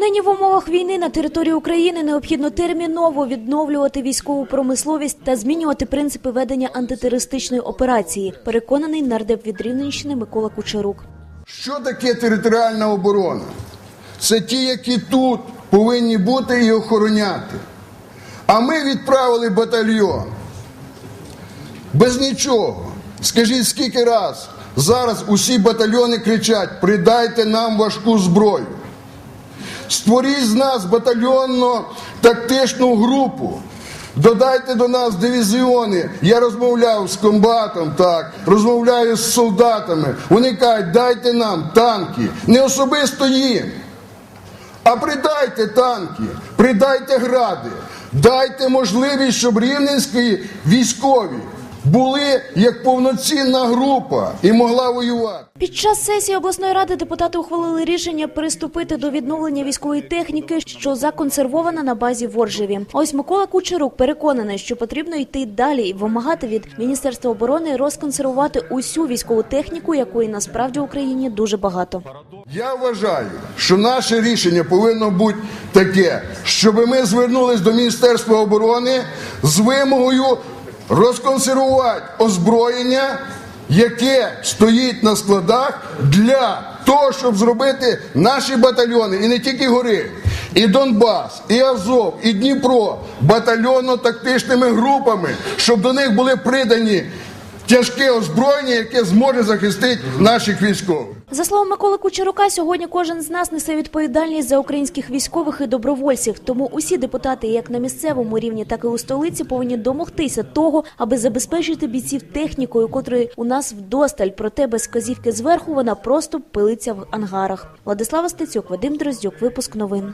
Нині в умовах війни на території України необхідно терміново відновлювати військову промисловість та змінювати принципи ведення антитерористичної операції. Переконаний нардеп від Рівненщини Микола Кучерук. Що таке територіальна оборона? Це ті, які тут повинні бути і охороняти. А ми відправили батальйон. Без нічого. Скажіть, скільки раз зараз усі батальйони кричать: придайте нам важку зброю. Створіть з нас батальйонно-тактичну групу. Додайте до нас дивізіони. Я розмовляв з комбатом, так, розмовляю з солдатами. Вони кажуть, дайте нам танки. Не особисто їм. А придайте танки, придайте гради, дайте можливість, щоб рівненські військові були як повноцінна група і могла воювати. Під час сесії обласної ради депутати ухвалили рішення приступити до відновлення військової техніки, що законсервована на базі в Оржеві. Ось Микола Кучерук переконаний, що потрібно йти далі і вимагати від Міністерства оборони розконсервувати усю військову техніку, якої насправді в Україні дуже багато. Я вважаю, що наше рішення повинно бути таке, щоб ми звернулись до Міністерства оборони з вимогою розконсервувати озброєння, яке стоїть на складах для того, щоб зробити наші батальйони, і не тільки гори, і Донбас, і Азов, і Дніпро батальйонно-тактичними групами, щоб до них були придані тяжке озброєння, яке зможе захистити наших військових. За словом Миколи Кучерука, сьогодні кожен з нас несе відповідальність за українських військових і добровольців. Тому усі депутати, як на місцевому рівні, так і у столиці, повинні домогтися того, аби забезпечити бійців технікою, котрої у нас вдосталь. Проте без вказівки зверху вона просто пилиться в ангарах. Владислава Стецюк, Вадим Дроздюк, випуск новин.